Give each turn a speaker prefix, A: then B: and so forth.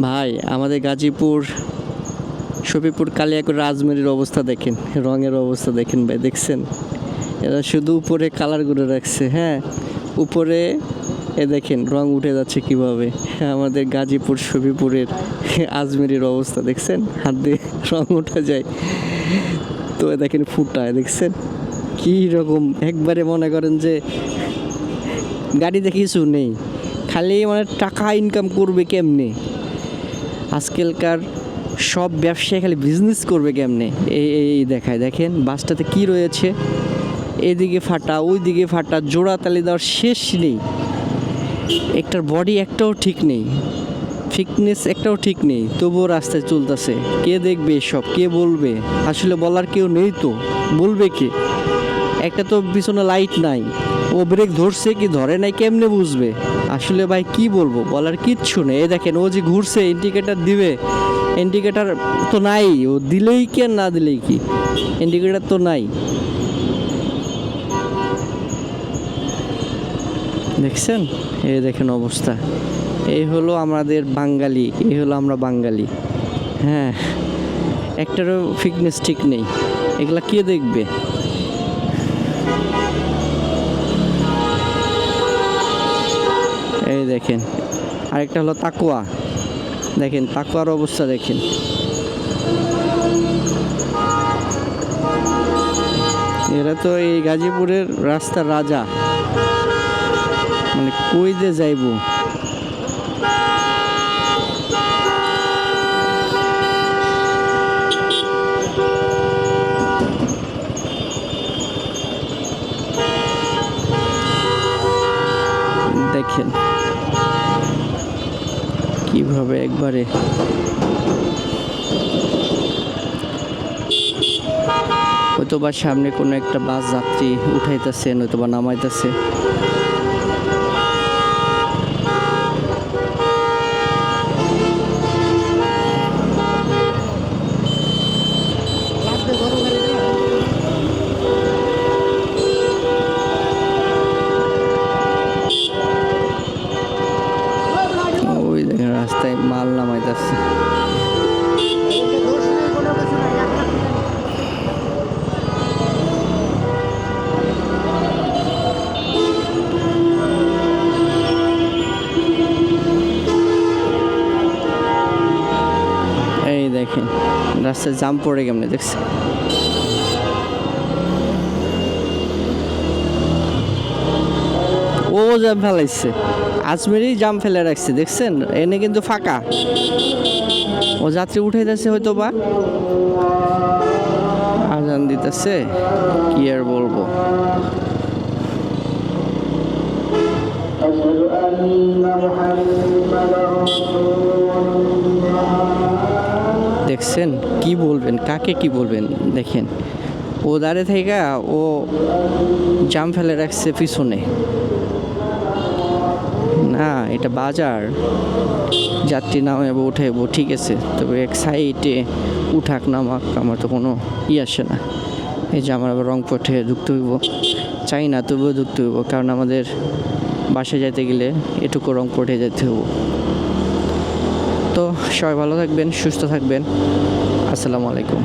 A: ভাই, আমাদের গাজীপুর, শফিপুর কালিয়াকুর রাজমেরির অবস্থা দেখেন, রঙের অবস্থা দেখেন ভাই, দেখছেন? এরা শুধু উপরে কালার করে রাখছে হ্যাঁ? উপরে, এ দেখেন, রং উঠে যাচ্ছে কীভাবে? আমাদের গাজীপুর, শফিপুরের আজমেরির অবস্থা, দেখছেন? হাত দিয়ে রং উঠে যায়। তো এ দেখেন ফুটায় দেখছেন? কী রকম, একবারে মনে করেন যে গাড়িতে কিছু নেই। খালি মানে টাকা ইনকাম করবে কেমনে? আজকালকার সব ব্যবসায়ী খালি বিজনেস করবে কেমনে? এই এই দেখায়, দেখেন, বাসটাতে কি রয়েছে? এদিকে ফাটা, ওইদিকে ফাটা, জোড়া তালি দেওয়ার শেষ নেই। একটার বডি একটাও ঠিক নেই। ফিটনেস একটাও ঠিক নেই, তবুও রাস্তায় চলতেছে। কে দেখবে সব কে বলবে? আসলে বলার কেউ নেই তো। বলবে কে? একটা তো পিছনে লাইট নাই। ও ব্রেক ধরছে কি? ধরে নাই, কেমনে বুঝবে? আসলে ভাই কি বলব, বলার কিচ্ছু নেই। দেখেন, ও যে ঘুরছে ইন্ডিকেটার দিবে। ইন্ডিকেটার তো নাই, ও দিলেই কি আর না দিলেই কি? ইন্ডিকেটার তো নাই। দেখছেন? এই দেখেন অবস্থা। এই হলো আমাদের বাঙালি, এই হলো আমরা বাঙালি। হ্যাঁ একটারও ফিটনেস ঠিক নেই। এগুলা কে দেখবে? এই দেখেন, আরেকটা হলো তাকুয়া দেখেন তাকুয়ার অবস্থা দেখেন। এরা তো এই গাজীপুরের রাস্তার রাজা। মানে কই যে যাইব? দেখেন। কীভাবে একবারে হয়তোবা সামনে কোনো একটা বাস যাত্রী উঠাইতেছে নয়তো নামাইতেছে ওই দেখেন রাস্তায় মাল এই দেখেন রাস্তায় জাম পড়ে কেমনে দেখছে ও জাম ফেলাইছে। আজমেরই জাম ফেলে রাখছে দেখছেন? এনে কিন্তু ফাঁকা। ও যাত্রী উঠে যাচ্ছে হয়তো বা আজান দিতেছে কি আর বলব? দেখছেন? কি বলবেন? কাকে কি বলবেন? দেখেন। ও দাঁড়ে থেকে ও জাম ফেলে রাখছে পিছনে। না, এটা বাজার। যাত্রী নামাবো উঠাইবো ঠিক আছে। তবে এক সাইডে উঠাক, নামাক, আমার তো কোনো ই আসে না। এই যে আমার আবার রংপুর থেকে ঢুকতে হইব। চাই না, তবুও ঢুকতে হইব, কারণ আমাদের বাসায় যেতে গেলে এটুকু রংপুরে যেতে হইব। তো সবাই ভালো থাকবেন, সুস্থ থাকবেন। আসসালামু আলাইকুম।